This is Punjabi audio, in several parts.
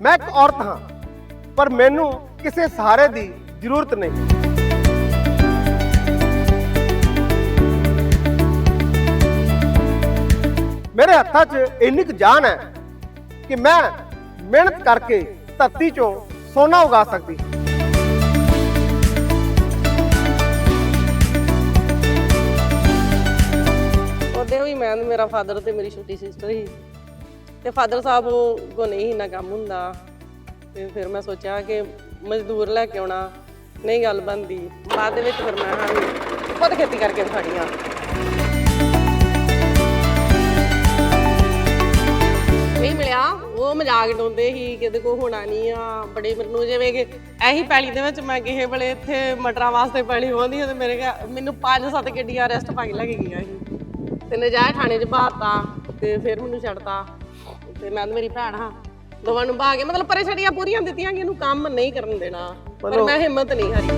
ਮੈਂ ਇੱਕ ਔਰਤ ਹਾਂ, ਪਰ ਮੈਨੂੰ ਕਿਸੇ ਸਹਾਰੇ ਦੀ ਜ਼ਰੂਰਤ ਨਹੀਂ। ਮੇਰੇ ਹੱਥਾਂ 'ਚ ਇੰਨੀ ਕੁ ਜਾਨ ਹੈ ਕਿ ਮੈਂ ਮਿਹਨਤ ਕਰਕੇ ਧਰਤੀ 'ਚੋਂ ਸੋਨਾ ਉਗਾ ਸਕਦੀ ਉਹਦੇ ਵੀ ਮੈਂ ਤੇ ਮੇਰਾ ਫਾਦਰ ਤੇ ਮੇਰੀ ਛੋਟੀ ਸਿਸਟਰ ਹੀ ਤੇ ਫਾਦਰ ਸਾਹਿਬ ਕੋ ਨਹੀਂ ਇੰਨਾ ਕੰਮ ਹੁੰਦਾ। ਤੇ ਫਿਰ ਮੈਂ ਸੋਚਿਆ ਕਿ ਮਜ਼ਦੂਰ ਲੈ ਕੇ ਆਉਣਾ, ਨਹੀਂ ਗੱਲ ਬਣਦੀ। ਬਾਅਦ ਦੇ ਵਿੱਚ ਫਿਰ ਮੈਂ ਹਾਂ ਖੁਦ ਖੇਤੀ ਕਰਕੇ ਖਾਣੀਆਂ ਨਹੀਂ ਮਿਲਿਆ, ਉਹ ਮਜ਼ਾਕ ਡਾਉਂਦੇ ਸੀ ਕਿਤੇ ਕੋ ਹੋਣਾ ਨਹੀਂ ਆ। ਬੜੇ ਮੈਨੂੰ ਜਿਵੇਂ ਕਿ ਐਹੀ ਪੈਲੀ ਦੇ ਵਿੱਚ ਮੈਂ ਕਿਸੇ ਵੇਲੇ ਇੱਥੇ ਮਟਰਾਂ ਵਾਸਤੇ ਪੈਲੀ ਹੋਂਦੀ ਤੇ ਮੇਰੇ ਘਰ- ਮੈਨੂੰ ਪੰਜ ਸੱਤ ਗੱਡੀਆਂ ਅਰੈਸਟ ਪਾ ਲੱਗ ਗਈਆਂ ਸੀ। ਤੇ ਨਜਾਇਜ਼ ਥਾਣੇ 'ਚ ਬਾਤਾ ਤੇ ਫਿਰ ਮੈਨੂੰ ਛੱਡਤਾ। ਤੇ ਮੈਂ ਤੇ ਮੇਰੀ ਭੈਣ ਹਾਂ। ਦੋਵਾਂ ਨੂੰ ਕੇ ਮਤਲਬ ਪਰੇਸ਼ਾਨੀਆਂ ਪੂਰੀਆਂ ਦਿੱਤੀਆਂ ਕਿ ਇਹਨੂੰ ਕੰਮ ਨਹੀਂ ਕਰਨ ਦੇਣਾ। ਪਰ ਮੈਂ ਹਿੰਮਤ ਨਹੀਂ ਹਾਰੀ।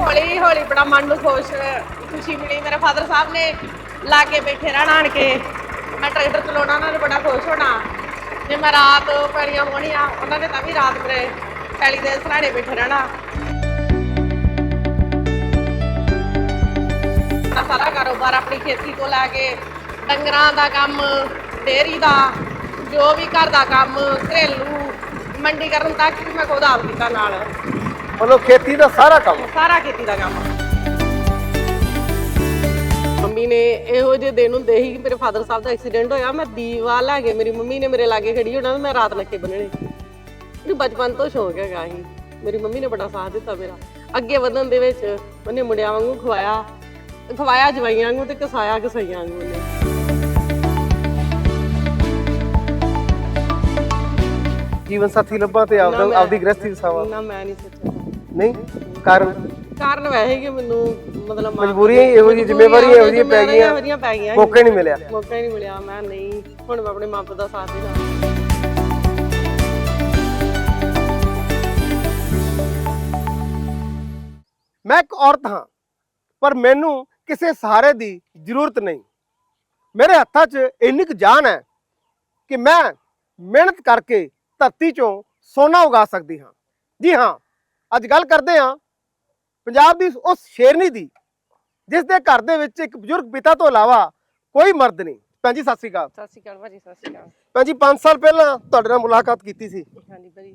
ਹੌਲੀ ਹੌਲੀ ਬੜਾ ਮਨ ਨੂੰ ਖੁਸ਼ ਖੁਸ਼ੀ ਮਿਲੀ। ਮੇਰੇ ਫਾਦਰ ਸਾਹਿਬ ਨੇ ਲਾ ਕੇ ਬੈਠੇ ਰਹਿਣਾ ਆਣ ਕੇ। ਮੈਂ ਟਰੈਕਟਰ ਚਲਾਉਣਾ ਉਹਨਾਂ ਨੇ ਬੜਾ ਖੁਸ਼ ਹੋਣਾ। ਜੇ ਮੈਂ ਰਾਤ ਪੈੜੀਆਂ ਹੋਣੀਆਂ ਉਹਨਾਂ ਨੇ ਤਾਂ ਵੀ ਰਾਤ ਮੇਰੇ ਪੈਲੀ ਦੇ ਸਰਾਣੇ ਬੈਠੇ ਰਹਿਣਾ। ਸਾਰਾ ਕਾਰੋਬਾਰ ਆਪਣੀ ਖੇਤੀ ਤੋਂ ਲੈ ਕੇ ਡੰਗਰਾਂ ਦਾ ਕੰਮ ਡੇਅਰੀ ਦਾ ਜੋ ਵੀ ਘਰ ਦਾ ਕੰਮ ਘਰੇਲੂ ਮੰਡੀਕਰਨ ਤੱਕ ਵੀ ਮੈਂ ਖੁਦ ਆਪ ਕੀਤਾ ਨਾਲ। ਮਤਲਬ ਖੇਤੀ ਦਾ ਸਾਰਾ ਕੰਮ? ਸਾਰਾ ਖੇਤੀ ਦਾ ਕੰਮ। ਮੰਮੀ ਨੇ ਇਹੋ ਜਿਹੇ ਦਿਨ ਹੁੰਦੇ ਸੀ ਕਿ ਮੇਰੇ ਫਾਦਰ ਸਾਹਿਬ ਦਾ ਐਕਸੀਡੈਂਟ ਹੋਇਆ। ਮੈਂ ਦੀਵਾ ਲੈ ਕੇ ਮੇਰੀ ਮੰਮੀ ਨੇ ਮੇਰੇ ਲਾਗੇ ਖੜੀ ਹੋਣਾ ਮੈਂ ਰਾਤ ਲੱਕੇ ਬੰਨਣੇ ਮੈਨੂੰ ਬਚਪਨ ਤੋਂ ਸ਼ੌਂਕ ਹੈਗਾ ਸੀ। ਮੇਰੀ ਮੰਮੀ ਨੇ ਬੜਾ ਸਾਥ ਦਿੱਤਾ ਮੇਰਾ। ਅੱਗੇ ਵਧਣ ਦੇ ਵਿੱਚ ਉਹਨੇ ਮੁੰਡਿਆਂ ਵਾਂਗੂ ਖਵਾਇਆ। ਖਵਾਇਆ ਜਵਾਈਆਂ ਵਾਂਗੂ ਤੇ ਕਸਾਇਆ ਕਸਾਈਆਂ ਵਾਂਗੂ ਨੇ ਜੀਵਨ ਸਾਥੀ ਲੱਭਾ ਤੇ ਆਪਦਾ ਆਪਦੀ ਗ੍ਰਸਤੀ ਵਸਾਵਾ ਨਾ ਮੈਂ ਨਹੀਂ ਸੋਚਿਆ। ਨਹੀਂ? ਕਾਰਨ? ਕਾਰਨ ਵੈਸੇ ਕਿ ਮੈਨੂੰ ਮਤਲਬ ਮਜਬੂਰੀਆਂ ਹੀ ਇਹੋ ਜਿਹੀ ਜ਼ਿੰਮੇਵਾਰੀਆਂ ਇਹੋ ਜਿਹੀਆਂ ਪੈ ਗਈਆਂ। ਇਹੋ ਪੈ ਗਈਆਂ ਮੌਕਾ ਹੀ ਨਹੀਂ ਮਿਲਿਆ। ਮੌਕਾ ਹੀ ਨਹੀਂ ਮਿਲਿਆ। ਮੈਂ ਨਹੀਂ ਹੁਣ ਮੈਂ ਆਪਣੇ ਮਾਪੇ ਦਾ ਸਾਥ ਦੇਣਾ। ਮੈਂ ਇੱਕ ਔਰਤ ਹਾਂ ਪਰ ਮੈਨੂੰ ਕਿਸੇ ਸਹਾਰੇ ਦੀ ਜ਼ਰੂਰਤ ਨਹੀਂ। ਮੇਰੇ ਹੱਥਾਂ 'ਚ ਇੰਨੀ ਕੁ ਜਾਨ ਹੈ ਕਿ ਮੈਂ ਮਿਹਨਤ ਕਰਕੇ ਧਰਤੀ 'ਚੋਂ ਸੋਨਾ ਉਗਾ ਸਕਦੀ ਹਾਂ। ਜੀ ਹਾਂ ਅੱਜ ਗੱਲ ਕਰਦੇ ਹਾਂ ਪੰਜਾਬ ਦੀ ਉਸ ਸ਼ੇਰਨੀ ਦੀ ਜਿਸ ਦੇ ਘਰ ਦੇ ਵਿੱਚ ਇੱਕ ਬਜ਼ੁਰਗ ਪਿਤਾ ਤੋਂ ਇਲਾਵਾ ਕੋਈ ਮਰਦ ਨਹੀਂ। ਭੈਣ ਜੀ ਸਤਿ ਸ਼੍ਰੀ ਅਕਾਲ। ਸਤਿ ਸ਼੍ਰੀ ਅਕਾਲ ਭਾਜੀ ਸਤਿ ਸ਼੍ਰੀ ਅਕਾਲ। ਭੈਣ ਜੀ 5 ਸਾਲ ਪਹਿਲਾਂ ਤੁਹਾਡੇ ਨਾਲ ਮੁਲਾਕਾਤ ਕੀਤੀ ਸੀ। ਹਾਂਜੀ ਭਾਜੀ।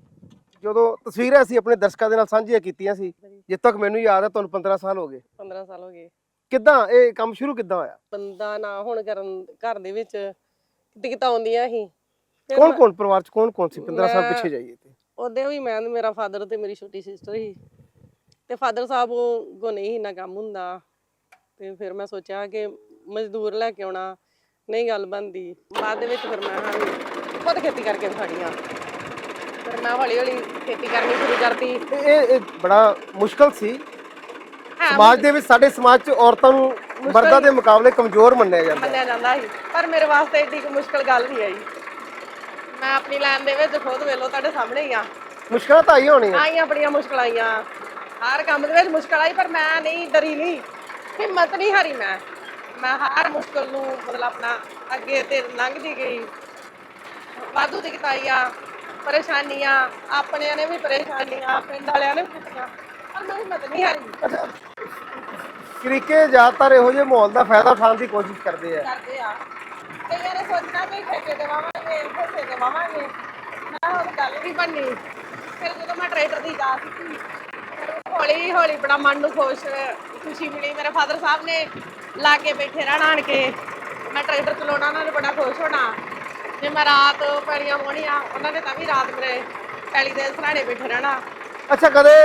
ਜਦੋਂ ਤਸਵੀਰਾਂ ਅਸੀਂ ਆਪਣੇ ਦਰਸ਼ਕਾਂ ਦੇ ਨਾਲ ਸਾਂਝੀਆਂ ਕੀਤੀਆਂ ਸੀ ਜਿੱਥੇ ਤੱਕ ਮੈਨੂੰ ਯਾਦ ਹੈ ਤੁਹਾਨੂੰ 15 ਸਾਲ ਹੋ ਗਏ। 15 ਸਾਲ ਹੋ ਗਏ। ਕਿੱਦਾਂ ਇਹ ਕੰਮ ਸ਼ੁਰੂ ਕਿੱਦਾਂ ਹੋਇਆ? ਬੰਦਾ ਨਾ ਹੁਣ ਕਰਨ ਘਰ ਦੇ ਵਿੱਚ ਦਿੱਕਤਾਂ ਆਉਂਦੀਆਂ ਸੀ। ਕੌਣ ਕੌਣ ਪਰਿਵਾਰ ਚ ਕੌਣ ਕੌਣ ਸੀ? 15 ਸਾਲ ਮੈਂ- ਪਿੱਛੇ ਜਾਈਏ ਤੇ। ਉਹਦੇ ਵੀ ਮੈਂ ਤੇ ਮੇਰਾ ਫਾਦਰ ਤੇ ਮੇਰੀ ਛੋਟੀ ਸਿਸਟਰ ਸੀ। ਤੇ ਫਾਦਰ ਸਾਹਿਬ ਕੋ ਨਹੀਂ ਇੰਨਾ ਕੰਮ ਹੁੰਦਾ। ਤੇ ਫਿਰ ਮੈਂ ਸੋਚਿਆ ਕਿ ਮਜ਼ਦੂਰ ਲੈ ਕੇ ਆਉਣਾ ਨਹੀਂ ਗੱਲ ਬਣਦੀ। ਬਾਅਦ ਦੇ ਵਿੱਚ ਫਿਰ ਮੈਂ ਹਾਂ ਵੀ ਖੁਦ ਖੇਤੀ ਕਰਕੇ ਖਾਣੀਆਂ ਫਿਰ ਮੈਂ ਹੌਲੀ ਹੌਲੀ ਖੇਤੀ ਕਰਨੀ ਸ਼ੁਰੂ ਕਰਤੀ। ਤੇ ਇਹ ਇਹ ਬੜਾ ਮੁਸ਼ਕਲ ਸੀ। ਹੈ ਸਮਾਜ ਦੇ ਵਿੱਚ ਸਾਡੇ ਸਮਾਜ ਚ ਔਰਤਾਂ ਨੂੰ ਮਰਦਾਂ ਦੇ ਮੁਕਾਬਲੇ ਕਮਜ਼ੋਰ ਮੰਨਿਆ ਜਾਂਦਾ। ਮੰਨਿਆ ਜਾਂਦਾ ਸੀ। ਪਰ ਮੇਰੇ ਵਾਸਤੇ ਏਡੀ ਕੋਈ ਮੁਸ਼ਕਲ ਗੱਲ ਨਹੀਂ ਆਈ। ਮੈਂ ਆਪਣੀ ਲਾਈਨ ਦੇ ਵਿੱਚ ਖੁਦ ਵੇਲੋ ਤੁਹਾਡੇ ਸਾਹਮਣੇ ਹੀ ਆ। ਮੁਸ਼ਕਲਾਂ ਤਾਂ ਆਈ ਹੋਣੀਆਂ। ਆਈਆਂ ਬੜੀਆਂ ਮੁਸ਼ਕਲਾਂ ਆਈਆਂ। ਹਰ ਕੰਮ ਦੇ ਵਿੱਚ ਮੁਸ਼ਕਲ ਆਈ ਪਰ ਮੈਂ ਨਹੀਂ ਡਰੀ ਨਹੀਂ। ਹਿੰਮਤ ਨਹੀਂ ਹਾਰੀ ਮੈਂ। ਮੈਂ ਹਰ ਮੁਸ਼ਕਲ ਨੂੰ ਮਤਲਬ ਆਪਣਾ ਅੱਗੇ ਤੇ ਲੰਘਦੀ ਗਈ। ਵਾਧੂ ਦੀ ਕਿਤਾਈਆਂ ਪਰੇਸ਼ਾਨੀਆਂ ਆਪਣਿਆਂ ਨੇ ਵੀ ਪਰੇਸ਼ਾਨੀਆਂ ਪਿੰਡ ਵਾਲਿਆਂ ਨੇ ਵੀ ਪਰ ਮੈਂ ਹਿੰਮਤ ਨਹੀਂ ਹਾਰੀ। ਕ੍ਰਿਕੇ ਜ਼ਿਆਦਾਤਰ ਇਹੋ ਜਿਹੇ ਮਾਹੌਲ ਦਾ ਫਾਇਦਾ ਉਠਾਉਣ ਦੀ ਕੋਸ਼ਿਸ਼ ਕਰਦੇ ਆ। ਕਰਦੇ ਆ। ਕਈਆਂ ਨੇ ਸੋਚਣਾ ਕਿ ਠੇਕੇ ਦੇਵਾਂਗੇ ਹਿੱਸੇ ਦੇਵਾਂਗੇ ਮੈਂ ਹੁਣ ਗੱਲ ਨਹੀਂ ਬਣਨੀ ਫਿਰ ਜਦੋਂ ਮੈਂ ਟਰੈਕਟਰ ਦੀ ਜਾ ਸਿੱਖੀ ਹੌਲੀ ਹੌਲੀ ਬੜਾ ਮਨ ਨੂੰ ਖੁਸ਼ ਖੁਸ਼ੀ ਮਿਲੀ ਮੇਰੇ ਫਾਦਰ ਸਾਹਿਬ ਨੇ ਲਾ ਕੇ ਬੈਠੇ ਰਹਿਣਾ ਆਣ ਕੇ ਮੈਂ ਟਰੈਕਟਰ ਚਲਾਉਣਾ ਉਹਨਾਂ ਨੇ ਬੜਾ ਖੁਸ਼ ਹੋਣਾ ਜੇ ਮੈਂ ਰਾਤ ਪੈੜੀਆਂ ਹੋਣੀਆਂ ਉਹਨਾਂ ਨੇ ਤਾਂ ਵੀ ਰਾਤ ਮੇਰੇ ਪੈਲੀ ਦੇ ਸਰਾਣੇ ਬੈਠੇ ਰਹਿਣਾ ਅੱਛਾ, ਕਦੇ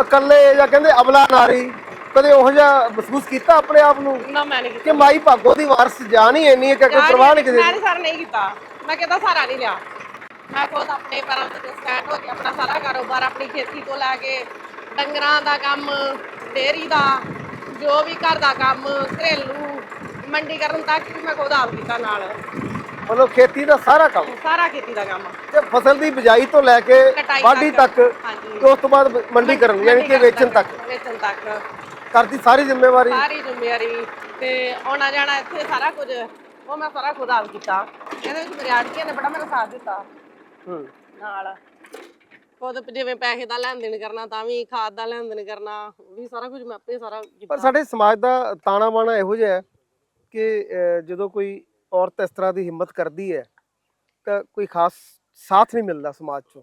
ਇਕੱਲੇ ਜਾਂ ਕਹਿੰਦੇ ਅਬਲਾ ਨਾਰੀ? ਕਦੇ ਉਹੋ ਜਿਹਾ ਮਹਿਸੂਸ ਕੀਤਾ ਆਪਣੇ ਆਪ ਨੂੰ? ਨਾ ਮੈਂ ਨਹੀਂ ਕੀਤਾ। ਕਿ ਮਾਈ ਭਾਗੋ ਦੀ ਵਾਰਸ ਜਾਨ ਹੀ ਇੰਨੀ ਹੈ ਕਿ ਕੋਈ ਪਰਵਾਹ ਨਹੀਂ ਕਿਸੇ ਮੈਂ ਦੀ? ਸਰ ਨਹੀਂ ਕੀਤਾ। ਮੈਂ ਕਿਹਾ ਸਾਰਾ ਨਹੀਂ ਲਿਆ ਮੈਂ ਖੁਦ ਆਪਣੇ ਪੈਰਾਂ ਤੇ ਸਟੈਂਡ ਹੋ ਕੇ ਆਪਣਾ ਸਾਰਾ ਕਾਰੋਬਾਰ ਆਪਣੀ ਖੇਤੀ ਤੋਂ ਲੈ ਕੇ ਡੰਗਰਾਂ ਦਾ ਕੰਮ ਡੇਅਰੀ ਦਾ ਜੋ ਵੀ ਘਰ ਦਾ ਕੰਮ ਘਰੇਲੂ ਮੰਡੀਕਰਨ ਤੱਕ ਵੀ ਮੈਂ ਖੁਦ ਆਪ ਕੀਤਾ ਨਾਲ। ਮਤਲਬ ਖੇਤੀ ਦਾ ਸਾਰਾ ਕੰਮ? ਸਾਰਾ ਖੇਤੀ ਦਾ ਕੰਮ। ਤੇ ਫਸਲ ਦੀ ਬਿਜਾਈ ਤੋਂ ਲੈ ਕੇ ਕਟਾਈ ਵਾਢੀ ਤੱਕ। ਹਾਂਜੀ। ਤੇ ਉਸ ਤੋਂ ਬਾਅਦ ਮੰਡੀਕਰਨ ਯਾਨੀ ਕਿ ਵੇਚਣ ਤੱਕ? ਵੇਚਣ ਤੱਕ। ਕਰਦੀ ਸਾਰੀ ਜ਼ਿੰਮੇਵਾਰੀ। ਸਾਰੀ ਜ਼ਿੰਮੇਵਾਰੀ ਤੇ ਆਉਣਾ ਜਾਣਾ ਇੱਥੇ ਸਾਰਾ ਕੁਝ। ਉਹ ਮੈਂ ਸਾਰਾ ਖੁਦ ਆਪ ਕੀਤਾ। ਇਹਦੇ ਵਿੱਚ ਮੇਰੇ ਆੜਤੀਆਂ ਨੇ ਬੜਾ ਮੇਰਾ ਸਾਥ ਦਿੱਤਾ। ਹੂੰ। ਨਾਲ। ਖੁਦ ਜਿਵੇਂ ਪੈਸੇ ਦਾ ਲੈਣ ਦੇਣ ਕਰਨਾ ਤਾਂ ਵੀ ਖਾਦ ਦਾ ਲੈਣ ਦੇਣ ਕਰਨਾ ਉਹ ਵੀ ਸਾਰਾ ਕੁਝ ਮੈਂ ਆਪੇ ਸਾਰਾ ਪਰ ਕੀਤਾ ਸਾਡੇ ਸਮਾਜ ਦਾ ਤਾਣਾ ਬਾਣਾ ਇਹੋ ਜਿਹਾ ਹੈ ਕਿ ਅਹ, ਜਦੋਂ ਕੋਈ ਔਰਤ ਇਸ ਤਰ੍ਹਾਂ ਦੀ ਹਿੰਮਤ ਕਰਦੀ ਹੈ ਤਾਂ ਕੋਈ ਖਾਸ ਸਾਥ ਨਹੀਂ ਮਿਲਦਾ ਸਮਾਜ ਚੋਂ।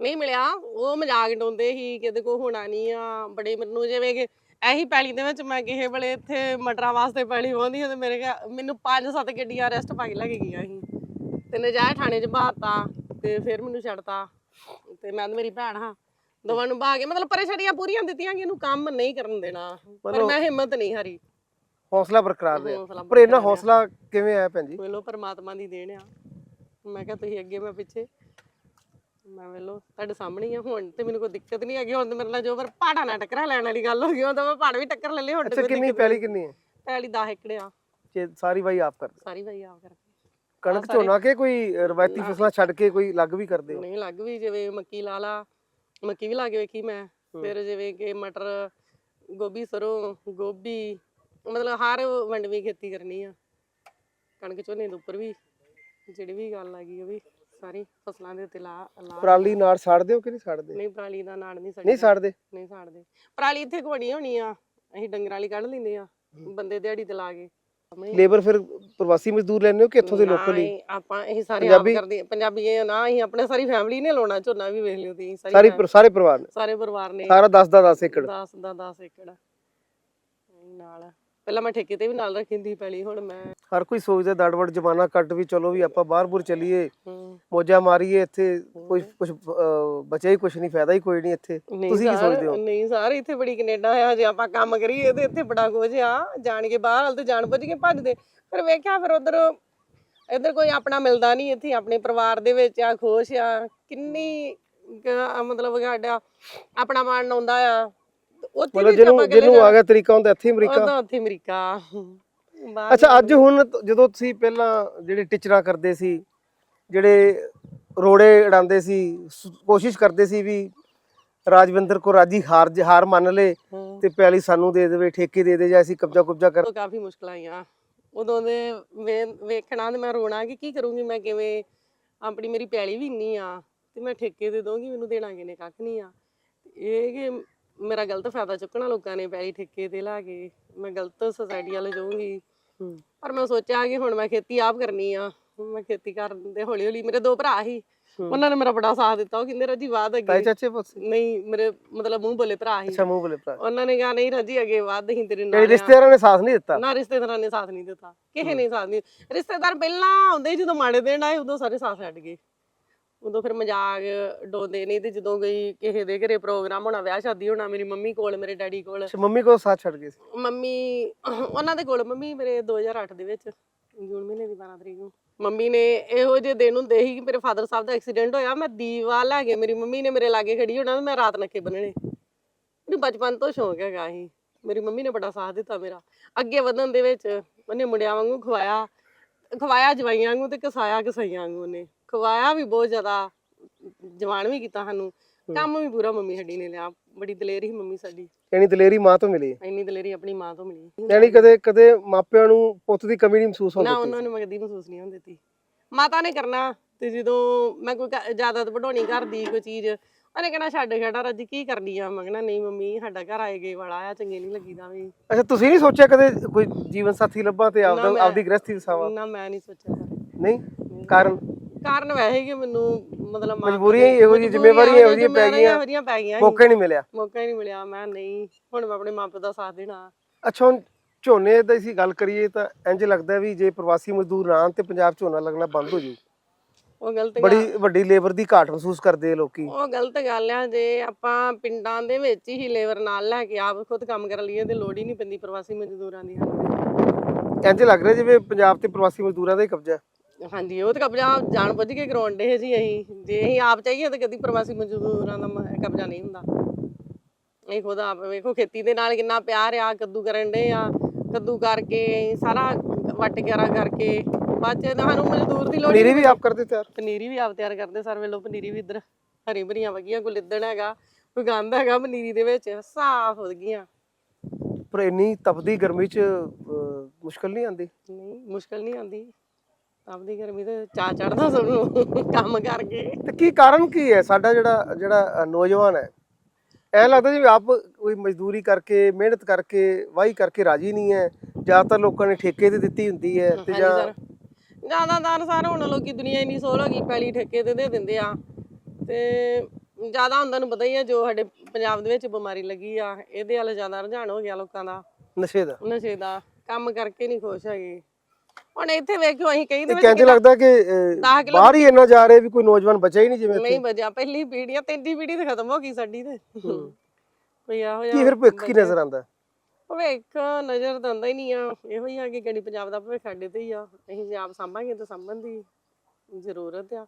ਨਹੀਂ ਮਿਲਿਆ। ਉਹ ਮਜ਼ਾਕ ਡਾਉਂਦੇ ਸੀ ਕਿਤੇ ਕੋ ਹੋਣਾ ਨਹੀਂ ਆ। ਬੜੇ ਮੈਨੂੰ ਜਿਵੇਂ ਕਿ ਇਹੀ ਪੈਲੀ ਦੇ ਵਿੱਚ ਮੈਂ ਕਿਸੇ ਵੇਲੇ ਇੱਥੇ ਮਟਰਾਂ ਵਾਸਤੇ ਪੈਲੀ ਵਾਉਂਦੀ ਤੇ ਮੇਰੇ ਘਰ- ਮੈਨੂੰ ਪੰਜ ਸੱਤ ਗੱਡੀਆਂ ਅਰੈਸਟ ਪਾ ਕੇ ਲੈ ਕੇ ਗਈਆਂ ਸੀ। ਤੇ ਨਜਾਇਜ਼ ਥਾਣੇ 'ਚ ਬਾਤਾ ਤੇ ਫਿਰ ਮੈਨੂੰ ਛੱਡਤਾ ਤੇ ਮੈਂ ਤੇ ਮੇਰੀ ਭੈਣ ਹਾਂ। ਦੋਵਾਂ ਨੂੰ ਬਹਾ ਕੇ ਮਤਲਬ ਪਰੇਸ਼ਾਨੀਆਂ ਪੂਰੀਆਂ ਦਿੱਤੀਆਂ ਕਿ ਇਹਨੂੰ ਕੰਮ ਨਹੀਂ ਕਰਨ ਦੇਣਾ। ਪਰ ਮੈਂ ਹਿੰਮਤ ਨਹੀਂ ਹਾਰੀ। ਹੌਸਲਾ ਬਰਕਰਾਰ ਰਿਹਾ। ਹੌਸਲਾ ਪਰ ਇੰਨਾ। ਹੌਸਲਾ ਕਿਵੇਂ ਆਇਆ ਭੈਣ ਜੀ? ਵੇਲੋ ਪਰਮਾਤਮਾ ਦੀ ਦੇਣ ਆ। ਮੈਂ ਕਿਹਾ ਤੁਸੀਂ ਅੱਗੇ ਮੈਂ ਪਿੱਛੇ ਮੈਂ ਵੇਲੋ ਤੁਹਾਡੇ ਸਾਹਮਣੇ ਹੀ ਆ ਹੁਣ ਤੇ ਮੈਨੂੰ ਕੋਈ ਦਿੱਕਤ ਨਹੀਂ ਹੈਗੀ ਹੁਣ ਤੇ ਮੇਰੇ ਨਾਲ ਜੋ ਪਰ ਪਹਾੜਾਂ ਨਾਲ ਟੱਕਰਾਂ ਲੈਣ ਵਾਲੀ ਗੱਲ ਹੋ ਗਈ ਹੁਣ ਤਾਂ ਮੈਂ ਪਹਾੜ ਵੀ ਟੱਕਰ ਲੈ ਲਏ ਹੁਣ ਤੇ ਅੱਛਾ ਕੋਈ ਕਿੰਨੀ ਦਿੱਕਤ ਪੈਲੀ ਕਿੰਨੀ ਹੈ? ਪੈਲੀ 10 ਏਕੜ ਆ। ਜੇ ਸਾਰੀ ਵਾਈ ਆਪ ਕਰਦੇ। ਸਾਰੀ ਭਾਈ ਆਪ ਕਰਕੇ। ਕਣਕ ਝੋਨਾ ਕੇ ਕੋਈ ਰਵਾਇਤੀ ਫਸਲਾਂ ਛੱਡ ਕੇ ਕੋਈ ਲੱਗ ਵੀ ਕਰਦੇ ਹੋ? ਨਹੀਂ ਲੱਗ ਵੀ ਜਿਵੇਂ ਮੱਕੀ ਲਾ ਲਾ ਮੱਕੀ ਵੀ ਲਾ ਕੇ ਵੇਖੀ ਮੈਂ। ਫਿਰ ਜਿਵੇਂ ਕਿ ਮਟਰ ਗੋਭੀ ਸਰੋਂ ਗੋਭੀ ਮਤਲਬ ਹਰ ਵੰਡਵੀਂ ਖੇਤੀ ਕਰਨੀ ਆ। ਕਣਕ ਝੋਨੇ ਦੇ ਉੱਪਰ ਵੀ ਜਿਹੜੀ ਵੀ ਗੱਲ ਆ ਗਈ ਉਹ ਵੀ। ਸਾਰੀ ਫਸਲਾਂ ਦੇ ਉੱਤੇ ਲਾ ਲਾ ਪਰਾਲੀ ਨਾੜ ਸਾੜਦੇ ਹੋ ਕਿ ਨਹੀਂ ਸਾੜਦੇ ਨਹੀਂ ਪਰਾਲੀ ਦਾ ਨਾੜ ਨਹੀਂ ਨਹੀਂ ਸੜੀ ਸਾੜਦੇ। ਨਹੀਂ ਸਾੜਦੇ। ਪਰਾਲੀ ਇੱਥੇ ਘੋੜੀ ਹੋਣੀ ਆ। ਅਸੀਂ ਡੰਗਰਾਂ ਵਾਲੀ ਕੱਢ ਲੈਂਦੇ ਆ। ਬੰਦੇ ਦਿਹਾੜੀ ਤੇ ਲਾ ਕੇ। ਲੇਬਰ ਫਿਰ ਪ੍ਰਵਾਸੀ ਮਜ਼ਦੂਰ ਲੈਣੇ ਹੋ ਕਿ ਇੱਥੋਂ ਦੇ ਲੋਕਲ ਹੀ? ਆਪਾਂ ਇਹ ਸਾਰੇ ਆਪ? ਕਰਦੇ ਆ। ਪੰਜਾਬੀ ਇਹ ਨਾ ਅਸੀਂ ਆਪਣੇ ਸਾਰੀ ਫੈਮਿਲੀ ਨੇ ਲਾਉਣਾ ਝੋਨਾ ਵੀ ਵੇਖ ਲਿਓ ਤੁਸੀਂ ਸਾਰੀ ਸਾਰੇ ਪਰਿਵਾਰ ਨੇ? ਸਾਰੇ ਪਰਿਵਾਰ ਨੇ। ਸਾਰਾ 10 ਦਾ 10 ਏਕੜ। 10 ਦਾ 10 ਏਕੜ। ਨਾਲ। ਪਹਿਲਾਂ ਮੈਂ ਠੇਕੇ ਤੇ ਵੀ ਨਾਲ ਰੱਖੀ ਹੁੰਦੀ ਪੈਲੀ ਹੁਣ ਮੈਂ ਹਰ ਕੋਈ ਸੋਚਦਾ ਦੜਵੜ ਜਮਾਨਾ ਕੱਟ ਵੀ ਚਲੋ ਵੀ ਆਪਾਂ ਬਾਹਰ ਬੁਰ ਚੱਲੀਏ ਮੋਜਾ ਮਾਰੀਏ ਇੱਥੇ ਕੋਈ ਕੁਝ ਬਚਿਆ ਹੀ ਕੁਝ ਨਹੀਂ ਫਾਇਦਾ ਹੀ ਕੋਈ ਨਹੀਂ ਇੱਥੇ। ਨਹੀਂ ਤੁਸੀਂ ਕੀ ਸਰ, ਸੋਚਦੇ ਹੋ? ਨਹੀਂ ਸਾਰੇ ਇੱਥੇ ਬੜੀ ਕੈਨੇਡਾ ਆ ਜੇ ਆਪਾਂ ਕੰਮ ਕਰੀਏ ਤੇ ਇੱਥੇ ਬੜਾ ਕੁਝ ਆ ਜਾਣ ਕੇ ਬਾਹਰ ਹਲ ਤੇ ਜਾਣ ਬੁੱਝ ਕੇ ਭੱਜਦੇ ਫਿਰ ਵੇਖਿਆ ਫਿਰ ਉਧਰ ਇੱਧਰ ਕੋਈ ਆਪਣਾ ਮਿਲਦਾ ਨਹੀਂ ਇੱਥੇ ਆਪਣੇ ਪਰਿਵਾਰ ਦੇ ਵਿੱਚ ਆ ਖੁਸ਼ ਆ ਕਿੰਨੀ ਕੁ ਮਤਲਬ ਸਾਡਾ ਆਪਣਾ ਮਨ ਆਉਂਦਾ ਆ। ਉੱਥੇ ਮਤਲਬ ਵੀ ਜਿਹਨੂੰ ਆਪਾਂ ਜਿਹਨੂੰ ਆ ਗਿਆ ਤਰੀਕਾ ਹੁੰਦਾ ਇੱਥੇ ਹੀ ਅਮਰੀਕਾ। ਉਦੋਂ ਉੱਥੇ ਅਮਰੀਕਾ। ਬਾਹਰ ਅੱਛਾ ਅੱਜ ਹੁਣ ਤ- ਜਦੋਂ ਤੁਸੀਂ ਪਹਿਲਾਂ ਜਿਹੜੇ ਟੀਚਰਾਂ ਕਰਦੇ ਸੀ ਜਿਹੜੇ ਰੋੜੇ ਉਡਾਉਂਦੇ ਸੀ ਸ- ਕੋਸ਼ਿਸ਼ ਕਰਦੇ ਸੀ ਵੀ ਰਾਜਵਿੰਦਰ ਕੋ ਰਾਜੀ ਹਾਰ ਜ- ਹਾਰ ਮੰਨ ਲੇ। ਤੇ ਪੈਲੀ ਸਾਨੂੰ ਦੇ ਦੇਵੇ ਠੇਕੇ ਦੇ ਦੇ ਜਾਂ ਅਸੀਂ ਕਬਜ਼ਾ ਕੁਬਜ਼ਾ ਕਰ ਉਦੋਂ ਕਾਫੀ ਮੁਸ਼ਕਲਾਂ ਆਈਆਂ। ਉਦੋਂ ਦੇ ਵੇ- ਵੇਖਣਾ ਤੇ ਮੈਂ ਰੋਣਾ ਕਿ ਕੀ ਕਰੂੰਗੀ ਮੈਂ ਕਿਵੇਂ ਆਪਣੀ ਮੇਰੀ ਪੈਲੀ ਵੀ ਇੰਨੀ ਆ ਤੇ ਮੈਂ ਠੇਕੇ ਦੇ ਦੋਂਗੀ ਮੈਨੂੰ ਦੇਣਾ ਕਿਨੇ ਕੱਖ ਨਹੀਂ ਆ। ਇਹ ਕਿ ਮੇਰਾ ਗਲਤ ਫਾਇਦਾ ਚੁੱਕਣਾ ਲੋਕਾਂ ਨੇ ਪੈਲੀ ਠੇਕੇ ਤੇ ਲਾ ਕੇ ਮੈਂ ਗਲਤ ਸੁਸਾਇਟੀ ਵਾਲੇ ਜਾਊਂਗੀ। ਹੂੰ। ਪਰ ਮੈਂ ਸੋਚਿਆ ਕਿ ਹੁਣ ਮੈਂ ਖੇਤੀ ਆਪ ਕਰਨੀ ਆ ਮੈਂ ਖੇਤੀ ਕਰਨ ਦੇ ਹੌਲੀ ਹੌਲੀ ਮੇਰੇ ਦੋ ਭਰਾ ਸੀ ਹੂੰ। ਉਹਨਾਂ ਨੇ ਮੇਰਾ ਬੜਾ ਸਾਥ ਦਿੱਤਾ ਉਹ ਕਹਿੰਦੇ ਰਾਜੀ ਤਾਏ ਅੱਗੇ। ਚਾਚੇ ਪੁੱਤ? ਨਹੀਂ ਮੇਰੇ ਮਤਲਬ ਮੂੰਹ ਬੋਲੇ ਭਰਾ ਸੀ। ਅੱਛਾ ਮੂੰਹ ਬਲੇ ਭਰਾ। ਉਹਨਾਂ ਨੇ ਕਿਹਾ ਨਹੀਂ ਰਾਜੀ ਅੱਗੇ ਵੱਧ ਹੀ ਤੇਰੇ ਨਾਲ। ਰਿਸ਼ਤੇਦਾਰਾਂ ਨੇ ਸਾਥ ਨਹੀਂ ਦਿੱਤਾ? ਨਾ ਰਿਸ਼ਤੇਦਾਰਾਂ ਨੇ ਸਾਥ ਨਹੀਂ ਦਿੱਤਾ। ਕਿਸੇ ਨੇ ਸਾਥ ਨਹੀਂ ਰਿਸ਼ਤੇਦਾਰ ਪਹਿਲਾਂ ਆਉਂਦੇ ਜਦੋਂ ਮਾੜੇ ਦਿਨ ਆਏ ਉਦੋਂ ਸਾਰੇ ਸਾਥ ਛੱਡ ਗਏ। ਉਦੋਂ ਫਿਰ ਮਜ਼ਾਕ ਡੋਂਦੇ ਨਹੀਂ ਤੇ ਜਦੋਂ ਕੋਈ ਕਿਸੇ ਦੇ ਘਰੇ ਪ੍ਰੋਗਰਾਮ ਹੋਣਾ ਵਿਆਹ ਸ਼ਾਦੀ ਹੋਣਾ ਮੇਰੀ ਮੰਮੀ ਕੋਲ ਮੇਰੇ ਡੈਡੀ ਕੋਲ। ਅੱਛਾ ਮੰਮੀ ਕੋ ਸਾਥ ਛੱਡ ਗਏ ਸੀ? ਮੰਮੀ ਉਹਨਾਂ ਦੇ ਕੋਲ ਮੰਮੀ ਮੇਰੇ 2008 ਦੇ ਵਿੱਚ। ਜੂਨ ਮਹੀਨੇ ਦੀ 12 ਤਰੀਕ ਨੂੰ। ਮੰਮੀ ਨੇ ਇਹੋ ਜਿਹੇ ਦਿਨ ਹੁੰਦੇ ਸੀ ਕਿ ਮੇਰੇ ਫਾਦਰ ਸਾਹਿਬ ਦਾ ਐਕਸੀਡੈਂਟ ਹੋਇਆ ਮੈਂ ਦੀਵਾ ਲੈ ਕੇ ਮੇਰੀ ਮੰਮੀ ਨੇ ਮੇਰੇ ਲਾਗੇ ਖੜੀ ਹੋਣਾ ਮੈਂ ਰਾਤ ਨੱਕੇ ਬੰਨਣੇ। ਮੈਨੂੰ ਬਚਪਨ ਤੋਂ ਸ਼ੌਂਕ ਹੈਗਾ ਸੀ। ਮੇਰੀ ਮੰਮੀ ਨੇ ਬੜਾ ਸਾਥ ਦਿੱਤਾ ਮੇਰਾ। ਅੱਗੇ ਵਧਣ ਦੇ ਵਿੱਚ ਉਹਨੇ ਮੁੰਡਿਆਂ ਵਾਂਗੂ ਖਵਾਇਆ ਖਵਾਇਆ ਜਵਾਈਆਂ ਵਾਂਗੂ ਤੇ ਕਸਾਇਆ ਕਸਾਈਆਂ ਵਾਂਗੂ ਨੇ ਖਵਾਇਆ ਵੀ ਬਹੁਤ ਜ਼ਿਆਦਾ ਜਵਾਨ ਵੀ ਕੀਤਾ ਸਾਨੂੰ। ਕੰਮ ਵੀ ਪੂਰਾ ਮੰਮੀ ਸਾਡੀ ਨੇ ਲਿਆ ਬੜੀ ਦਲੇਰ ਸੀ ਮੰਮੀ ਸਾਡੀ। ਯਾਨੀ ਦਲੇਰੀ ਮਾਂ ਤੋਂ ਮਿਲੀ? ਇੰਨੀ ਦਲੇਰੀ ਆਪਣੀ ਮਾਂ ਤੋਂ ਮਿਲੀ। ਯਾਨੀ ਕਦੇ ਕਦੇ ਮਾਪਿਆਂ ਨੂੰ ਪੁੱਤ ਦੀ ਕਮੀ ਨਹੀਂ ਮਹਿਸੂਸ ਨਾ ਹੁੰਦੀ ਉਹਨਾਂ ਨੂੰ ਕਦੀ ਮਹਿਸੂਸ ਨਹੀਂ ਹੁੰਦੀ ਦਿੱਤੀ। ਮਾਤਾ ਨੇ ਕਰਨਾ ਤੇ ਜਦੋਂ ਮੈਂ ਕੋਈ ਜ਼ਿਆਦਾ ਵਡਾਉਣੀ ਘਰ ਦੀ ਕੋਈ ਚੀਜ਼ ਉਹਨੇ ਕਹਿਣਾ ਛੱਡ ਖੜਾ ਰੱਜ ਕੀ ਕਰਨੀ ਆ? ਮੈਂ ਕਹਿਣਾ ਨਹੀਂ ਮੰਮੀ ਸਾਡਾ ਘਰ ਆਏ ਗਏ ਵਾਲਾ ਆ ਚੰਗੇ ਨਹੀਂ ਲੱਗੀਦਾ ਵੀ। ਅੱਛਾ ਤੁਸੀਂ ਨਹੀਂ ਸੋਚਿਆ ਕਦੇ ਕੋਈ ਜੀਵਨ ਸਾਥੀ ਲੱਭਾਂ ਤੇ ਆਪਦਾ ਆਪਦੀ ਗ੍ਰਸਤੀ ਵਸਾਵਾਂ? ਨਾ ਮੈਂ ਨਹੀਂ ਸੋਚਿਆ ਨਹੀਂ? ਕਾਰਨ? ਕਾਰਨ ਵੈਸੇ ਕਿ ਮੈਨੂੰ ਮਤਲਬ ਮਾਂ ਮਜਬੂਰੀਆਂ ਹੀ ਇਹੋ ਜਿਹੀ ਜ਼ਿੰਮੇਵਾਰੀਆਂ ਇਹੋ ਜਿਹੀਆਂ ਪੈ ਗਈਆਂ। ਇਹੋ ਜਿਹੀਆਂ ਪੈ ਗਈਆਂ ਸੀ। ਮੌਕਾ ਹੀ ਨਹੀਂ ਮਿਲਿਆ। ਮੌਕਾ ਹੀ ਨਹੀਂ ਮਿਲਿਆ। ਮੈਂ ਨਹੀਂ ਹੁਣ ਮੈਂ ਆਪਣੇ ਮਾਪੇ ਦਾ ਸਾਥ ਦੇਣਾ। ਅੱਛਾ ਹੁਣ ਝੋਨੇ ਦੀ ਅਸੀਂ ਗੱਲ ਕਰੀਏ ਤਾਂ ਇੰਜ ਲੱਗਦਾ ਵੀ ਜੇ ਪ੍ਰਵਾਸੀ ਮਜ਼ਦੂਰ ਨਾ ਆਉਣ ਤੇ ਪੰਜਾਬ ਝੋਨਾ ਲੱਗਣਾ ਬੰਦ ਹੋ ਜੂ ਉਹ ਗਲਤ ਗੱਲ। ਬੜੀ ਵੱਡੀ ਲੇਬਰ ਦੀ ਘਾਟ ਮਹਿਸੂਸ ਕਰਦੇ ਆ ਲੋਕੀ। ਉਹ ਗਲਤ ਗੱਲ ਆ ਜੇ ਆਪਾਂ ਪਿੰਡਾਂ ਦੇ ਵਿੱਚ ਹੀ ਲੇਬਰ ਨਾਲ ਲੈ ਕੇ ਆਪ ਖੁਦ ਕੰਮ ਕਰਨ ਲਈਏ ਤੇ ਲੋੜ ਹੀ ਨਹੀਂ ਪੈਂਦੀ ਪ੍ਰਵਾਸੀ ਮਜ਼ਦੂਰਾਂ ਦੀ। ਇੰਜ ਲੱਗ ਰਿਹਾ ਜਿਵੇਂ ਪੰਜਾਬ ਤੇ ਪ੍ਰਵਾਸੀ ਮਜ਼ਦੂਰਾਂ ਦਾ ਹੀ ਕਬਜ਼ਾ। ਹੈ। ਹਾਂਜੀ ਉਹ ਤਾਂ ਕਬਜ਼ਾ ਜਾਣ ਬੁੱਝ ਕੇ ਕਰਾਉਣ ਦੇ ਜੀ ਅਸੀਂ। ਜੇ ਅਸੀਂ ਆਪ ਚਾਹੀਏ ਤਾਂ ਕਦੀ ਪ੍ਰਵਾਸੀ ਮਜ਼ਦੂਰਾਂ ਦਾ ਮ- ਕਬਜ਼ਾ ਨਹੀਂ ਹੁੰਦਾ। ਇਹ ਖੁਦ ਆਪ ਵੇਖੋ ਖੇਤੀ ਦੇ ਨਾਲ ਕਿੰਨਾ ਪਿਆਰ ਆ ਕੱਦੂ ਕਰਨ ਦੇ ਆ ਕੱਦੂ ਕਰਕੇ ਅਸੀਂ ਸਾਰਾ ਵੱਟ ਗਿਆਰਾ ਕਰਕੇ ਬਾਅਦ ਚ ਸਾਨੂੰ ਮਜ਼ਦੂਰ ਦੀ ਲੋੜ ਪਨੀਰੀ ਵੀ ਆਪ ਕਰਦੇ ਤਿਆਰ? ਪਨੀਰੀ ਵੀ ਆਪ ਤਿਆਰ ਕਰਦੇ ਸਰ ਵੇਲੋ ਪਨੀਰੀ ਵੀ ਇੱਧਰ ਹਰੀ ਭਰੀਆਂ ਵਗੀਆਂ ਕੋਈ ਲਿੱਦਣ ਹੈਗਾ ਕੋਈ ਗੰਦ ਹੈਗਾ ਪਨੀਰੀ ਦੇ ਵਿੱਚ ਸਾਫ਼ ਹੋ ਗਈਆਂ। ਪਰ ਇੰਨੀ ਤਪਦੀ ਗਰਮੀ ਚ ਅਹ, ਮੁਸ਼ਕਲ ਨਹੀਂ ਆਉਂਦੀ? ਨਹੀਂ ਮੁਸ਼ਕਲ ਨਹੀਂ ਆਉਂਦੀ। ਆਪਦੀ ਗਰਮੀ ਤੇ ਚਾ ਚੜਦਾ ਸਭ ਨੂੰ ਕੰਮ ਕਰਕੇ। ਤੇ ਕੀ ਕਾਰਨ ਕੀ ਹੈ? ਸਾਡਾ ਜਿਹੜਾ ਜਿਹੜਾ ਨੌਜਵਾਨ ਹੈ ਐ ਲੱਗਦਾ ਜਿਵੇਂ ਆਪ ਕੋਈ ਮਜ਼ਦੂਰੀ ਕਰਕੇ ਮਿਹਨਤ ਕਰਕੇ ਵਾਹੀ ਕਰਕੇ ਰਾਜੀ ਨਹੀਂ ਹੈ। ਜ਼ਿਆਦਾਤਰ ਲੋਕਾਂ ਨੇ ਠੇਕੇ ਤੇ ਦਿੱਤੀ ਹੁੰਦੀ ਹੈ ਤੇ ਜਾਂ ਜ਼ਿਆਦਾਤਰ ਸਰ ਹੁਣ ਲੋਕੀ ਦੁਨੀਆ ਇੰਨੀ ਹੋ ਗਈ ਪੈਲੀ ਠੇਕੇ ਤੇ ਦੇ ਦਿੰਦੇ ਆ। ਤੇ ਜ਼ਿਆਦਾ ਹੁੰਦਾ ਨੂੰ ਪਤਾ ਹੀ ਆ ਜੋ ਸਾਡੇ ਪੰਜਾਬ ਦੇ ਵਿੱਚ ਬਿਮਾਰੀ ਲੱਗੀ ਆ ਇਹਦੇ ਵੱਲ ਜ਼ਿਆਦਾ ਰੁਝਾਨ ਹੋ ਗਿਆ ਲੋਕਾਂ ਦਾ। ਨਸ਼ੇ ਦਾ। ਨਸ਼ੇ ਦਾ। ਕੰਮ ਕਰਕੇ ਨਹੀਂ ਖੁਸ਼ ਹੈਗੇ। ਹੁਣ ਇੱਥੇ ਵੇਖਿਓ ਅਸੀਂ ਕਈ ਦੇ ਕਹਿੰਦੇ ਲੱਗਦਾ ਕਿ ਬਾਹਰ ਹੀ ਇੰਨਾ ਜਾ ਰਿਹਾ ਵੀ ਕੋਈ ਨੌਜਵਾਨ ਬਚਿਆ ਹੀ ਨਹੀਂ ਜਿਵੇਂ ਨਹੀਂ ਬਜਿਆ ਪਹਿਲੀ ਪੀੜ੍ਹੀ ਆ ਤੀਜੀ ਪੀੜ੍ਹੀ ਤੇ ਖਤਮ ਹੋ ਗਈ ਸਾਡੀ ਤੇ। ਕੋਈ ਇਹੋ ਕੀ ਜਿਹਾ ਫਿਰ ਭੁੱਖ ਕੀ ਨਜ਼ਰ ਆਉਂਦਾ? ਭਵਿੱਖ ਨਜ਼ਰ ਤਾਂ ਆਉਂਦਾ ਹੀ ਨਹੀਂ ਆ। ਇਹੋ ਹੀ ਆ ਕਿ ਗੜੀ ਪੰਜਾਬ ਦਾ ਭਵਿੱਖ ਸਾਡੇ ਤੇ ਹੀ ਆ। ਅਸੀਂ ਜੇ ਆਪ ਸਾਂਭਾਂਗੇ ਤਾਂ ਸਾਂਭਣ ਦੀ ਜ਼ਰੂਰਤ ਆ।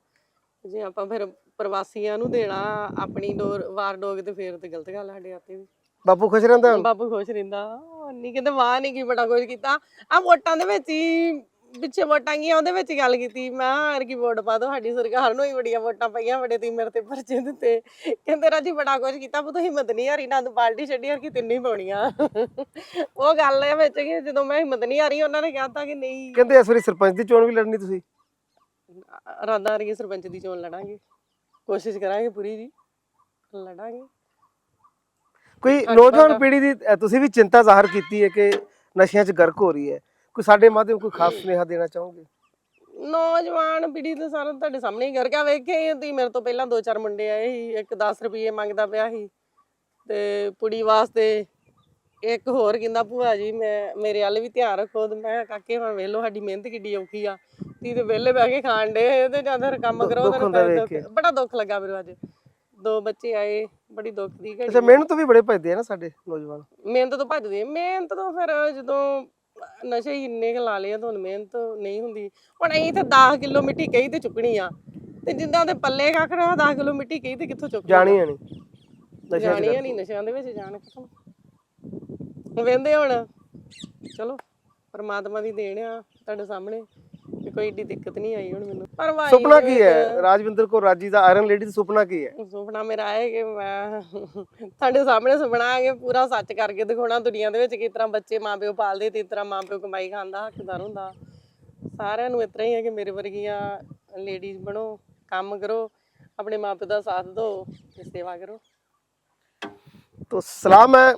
ਜੇ ਆਪਾਂ ਫਿਰ ਪ੍ਰਵਾਸੀਆਂ ਨੂੰ ਦੇਣਾ ਆਪਣੀ ਡੋਰ ਵਾਰ ਡੋਗ ਤੇ ਫੇਰ ਤੇ ਗਲਤ ਗੱਲ ਆ ਸਾਡੇ ਹੱਥੇ ਵੀ। ਬਾਪੂ ਖੁਸ਼ ਰਹਿੰਦਾ ਹੁਣ? ਬਾਪੂ ਖੁਸ਼ ਰਹਿੰਦਾ। ਨਹੀਂ ਕਹਿੰਦੇ ਵਾਹ ਨਹੀਂ ਕੀ ਬੜਾ ਕੁਝ ਕੀਤਾ। ਆ ਵੋਟਾਂ ਦੇ ਵਿੱਚ ਹੀ ਪਿੱਛੇ ਵੋਟਾਂ ਗਈਆਂ ਉਹਦੇ ਵਿੱਚ ਗੱਲ ਕੀਤੀ। ਮੈਂ ਹਰ ਕੀ ਵੋਟ ਪਾ ਦੋ ਸਾਡੀ ਸਰਕਾਰ ਨੂੰ ਹੀ ਬੜੀਆਂ ਵੋਟਾਂ ਪਈਆਂ ਬੜੇ ਤੁਸੀਂ ਮੇਰੇ ਤੇ ਪਰਚੇ ਦਿੱਤੇ। ਕਹਿੰਦੇ ਰਾਜੀ ਬੜਾ ਕੁਝ ਕੀਤਾ ਪਰ ਤੁਸੀਂ ਹਿੰਮਤ ਨਹੀਂ ਹਾਰੀ ਨਾ ਤੂੰ ਪਾਰਟੀ ਛੱਡੀ ਹਰ ਕੀ ਤਿੰਨੀ ਪਾਉਣੀਆਂ। ਉਹ ਗੱਲ ਹੈ ਵਿੱਚ ਕਿ ਜਦੋਂ ਮੈਂ ਹਿੰਮਤ ਨਹੀਂ ਹਾਰੀ ਉਹਨਾਂ ਨੇ ਕਹਿਤਾ ਕਿ ਨਹੀਂ। ਕਹਿੰਦੇ ਇਸ ਵਾਰੀ ਸਰਪੰਚ ਦੀ ਚੋਣ ਵੀ ਲੜਨੀ ਤੁਸੀਂ? ਰਾਦਾ ਹਰੀ ਸਰਪੰਚ ਦੀ ਚੋਣ ਲੜਾਂਗੇ। ਕੋਸ਼ਿਸ਼ ਕਰਾਂਗੇ ਪੂਰੀ ਜੀ। ਲੜਾਂਗੇ। ਕੋਈ ਨੌਜਵਾਨ ਪੀੜ੍ਹੀ ਦੀ ਤੁਸੀਂ ਵੀ ਚਿੰਤਾ ਜ਼ਾਹਰ ਕੀਤੀ ਹੈ ਕਿ ਨਸ਼ਿਆਂ 'ਚ ਗਰਕ ਹੋ ਰਹੀ ਹੈ? ਕੋਈ ਸਾਡੇ ਮਾਧਿਅਮ ਕੋਈ ਖਾਸ ਸੁਨੇਹਾ ਦੇਣਾ ਚਾਹੋਗੇ? ਨੌਜਵਾਨ ਪੀੜ੍ਹੀ ਤੇ ਸਾਰਾ ਤੁਹਾਡੇ ਸਾਹਮਣੇ ਹੀ ਕਰਕੇ ਵੇਖੇ ਤੁਸੀਂ ਮੇਰੇ ਤੋਂ ਪਹਿਲਾਂ ਦੋ ਚਾਰ ਮੁੰਡੇ ਆਏ ਸੀ ਇੱਕ 10 ਰੁਪਏ ਮੰਗਦਾ ਪਿਆ ਸੀ ਤੇ ਕੁੜੀ ਵਾਸਤੇ ਇੱਕ ਹੋਰ ਕਹਿੰਦਾ ਭੂਆ ਜੀ ਮੈਂ ਮੇਰੇ ਵੱਲ ਵੀ ਧਿਆਨ ਰੱਖੋ। ਤੇ ਮੈਂ ਕਿਹਾ, ਕਾਕੇ ਹੁਣ ਵੇਖ ਲਓ ਸਾਡੀ ਮਿਹਨਤ ਕਿੱਡੀ ਔਖੀ ਆ। ਤੀ ਤੇ ਵਿਹਲੇ ਬਹਿ ਕੇ ਖਾਣ ਦੇ ਤੇ ਜਾਂ ਫਿਰ ਕੰਮ ਕਰੋ ਦੁੱਖ ਤੇ ਹੁੰਦਾ ਫਿਰ ਵੇਖ ਦੁੱਖ- ਬੜਾ ਦੁੱਖ ਲੱਗਾ ਮੈਨੂੰ ਅੱਜ। ਦੋ ਬੱਚੇ ਆਏ ਬੜੀ ਦੁੱਖ ਦੀ ਘੜੀ ਅੱਛਾ ਮਿਹਨਤ ਤੋਂ ਵੀ ਬੜੇ ਭਜਦੇ ਆ ਨਾ ਸਾਡੇ ਨੌਜਵਾਨ। ਮਿਹਨਤ ਤੋਂ ਭੱਜਦੇ ਆ। ਮਿਹਨਤ ਤੋਂ ਫਿਰ ਜਦੋਂ ਨਸ਼ੇ ਹੀ ਇੰਨੇ ਕੁ ਲਾ ਲਏ ਆ ਤਾਂ ਹੁਣ ਮਿਹਨਤ ਨਹੀਂ ਹੁੰਦੀ। ਹੁਣ ਅਸੀਂ ਤੇ 10 ਕਿਲੋ ਮਿੱਟੀ ਕਹੀ ਤੇ ਚੁੱਕਣੀ ਆ। ਤੇ ਜਿੱਦਾਂ ਦੇ ਪੱਲੇ ਰਹਾ 10 ਕਿਲੋ ਮਿੱਟੀ ਕਹੀ ਤੇ ਕਿੱਥੋਂ ਚੁੱਕਣੀ ਜਾਣੀ ਹੈ ਨਹੀਂ ਨਸ਼ਿਆਂ ਜਾਣੀ ਨਹੀਂ ਨਸ਼ਿਆਂ ਦੇ ਵਿੱਚ ਜਾਣ ਕਿਥੋਂ? ਵੇਂਦੇ ਹੁਣ। ਚਲੋ ਪਰਮਾਤਮਾ ਦੀ ਦੇਣ ਆ ਤੁਹਾਡੇ ਸਾਹਮਣੇ। ਕੋਈ ਏਡੀ ਦਿੱਕਤ ਨਹੀਂ ਆਈ ਹੁਣ ਮੈਨੂੰ। ਪਰ ਵਾਹਿਗੁਰੂ ਸੁਪਨਾ ਕੀ ਹੈ? ਰਾਜਵਿੰਦਰ ਕੌਰ ਰਾਜੀ ਦਾ ਆਇਰਨ ਲੇਡੀ ਦਾ ਸੁਪਨਾ ਕੀ ਹੈ? ਸੁਪਨਾ ਮੇਰਾ ਹੈ ਕਿ ਮੈਂ ਤੁਹਾਡੇ ਸਾਹਮਣੇ ਸੁਪਨਾ ਹੈ ਕਿ ਪੂਰਾ ਸੱਚ ਕਰਕੇ ਦਿਖਾਉਣਾ ਦੁਨੀਆ ਦੇ ਵਿੱਚ ਕਿਸ ਤਰ੍ਹਾਂ ਬੱਚੇ ਮਾਪਿਓ ਪਾਲਦੇ ਤੇ ਤਰ੍ਹਾਂ ਮਾਪਿਓ ਕਮਾਈ ਖਾਂਦਾ ਹੱਕਦਾਰ ਹੁੰਦਾ। ਸਾਰਿਆਂ ਨੂੰ ਇਸ ਤਰ੍ਹਾਂ ਹੀ ਹੈ ਕਿ ਮੇਰੇ ਵਰਗੀਆਂ ਲੇਡੀਜ਼ ਬਣੋ ਕੰਮ ਕਰੋ ਆਪਣੇ ਮਾਪਿਓ ਦਾ ਸਾਥ ਦਿਓ ਤੇ ਸੇਵਾ ਕਰੋ। ਤੋ ਸਲਾਮ ਹੈ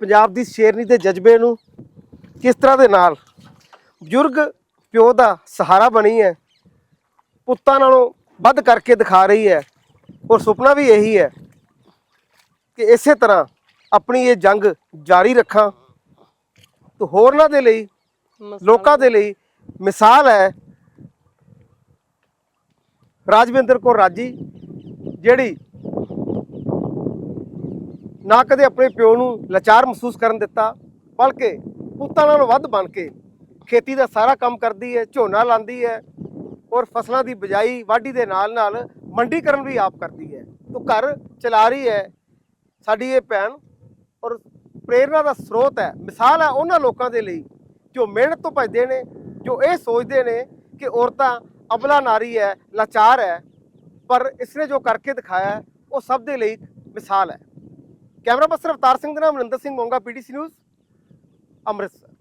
ਪੰਜਾਬ ਦੀ ਸ਼ੇਰਨੀ ਦੇ ਜਜ਼ਬੇ ਨੂੰ ਕਿਸ ਤਰ੍ਹਾਂ ਦੇ ਨਾਲ? ਬਜ਼ੁਰਗ ਪਿਓ ਦਾ ਸਹਾਰਾ ਬਣੀ ਹੈ। ਪੁੱਤਾਂ ਨਾਲੋਂ ਵੱਧ ਕਰਕੇ ਦਿਖਾ ਰਹੀ ਹੈ। ਔਰ ਸੁਪਨਾ ਵੀ ਇਹੀ ਹੈ ਕਿ ਇਸੇ ਤਰ੍ਹਾਂ ਆਪਣੀ ਇਹ ਜੰਗ ਜਾਰੀ ਰੱਖਾਂ। ਤੋ ਹੋਰਨਾਂ ਦੇ ਲਈ ਲੋਕਾਂ ਦੇ ਲਈ ਮਿਸਾਲ ਹੈ ਰਾਜਵਿੰਦਰ ਕੌਰ ਰਾਜੀ ਜਿਹੜੀ ਨਾ ਕਦੇ ਆਪਣੇ ਪਿਓ ਨੂੰ ਲਾਚਾਰ ਮਹਿਸੂਸ ਕਰਨ ਦਿੱਤਾ ਬਲਕਿ ਪੁੱਤਾਂ ਨਾਲੋਂ ਵੱਧ ਬਣ ਕੇ ਖੇਤੀ ਦਾ ਸਾਰਾ ਕੰਮ ਕਰਦੀ ਹੈ, ਝੋਨਾ ਲਾਂਦੀ ਹੈ ਔਰ ਫਸਲਾਂ ਦੀ ਬਿਜਾਈ ਵਾਢੀ ਦੇ ਨਾਲ ਨਾਲ ਮੰਡੀਕਰਨ ਵੀ ਆਪ ਕਰਦੀ ਹੈ। ਤੋ ਘਰ ਚਲਾ ਰਹੀ ਹੈ ਸਾਡੀ ਇਹ ਭੈਣ ਔਰ ਪ੍ਰੇਰਣਾ ਦਾ ਸਰੋਤ ਹੈ, ਮਿਸਾਲ ਹੈ ਉਹਨਾਂ ਲੋਕਾਂ ਦੇ ਲਈ ਜੋ ਮਿਹਨਤ ਤੋਂ ਭੱਜਦੇ ਨੇ, ਜੋ ਇਹ ਸੋਚਦੇ ਨੇ ਕਿ ਔਰਤਾਂ ਅਬਲਾ ਨਾਰੀ ਹੈ, ਲਾਚਾਰ ਹੈ, ਪਰ ਇਸਨੇ ਜੋ ਕਰਕੇ ਦਿਖਾਇਆ ਉਹ ਸਭ ਦੇ ਲਈ ਇੱਕ ਮਿਸਾਲ ਹੈ। ਕੈਮਰਾ ਪਰਸਨ ਅਵਤਾਰ ਸਿੰਘ ਦੇ ਨਾਮ ਮਨਿੰਦਰ ਸਿੰਘ ਮੋਂਗਾ ਪੀਟੀਸੀ ਨਿਊਜ਼, ਅੰਮ੍ਰਿਤਸਰ।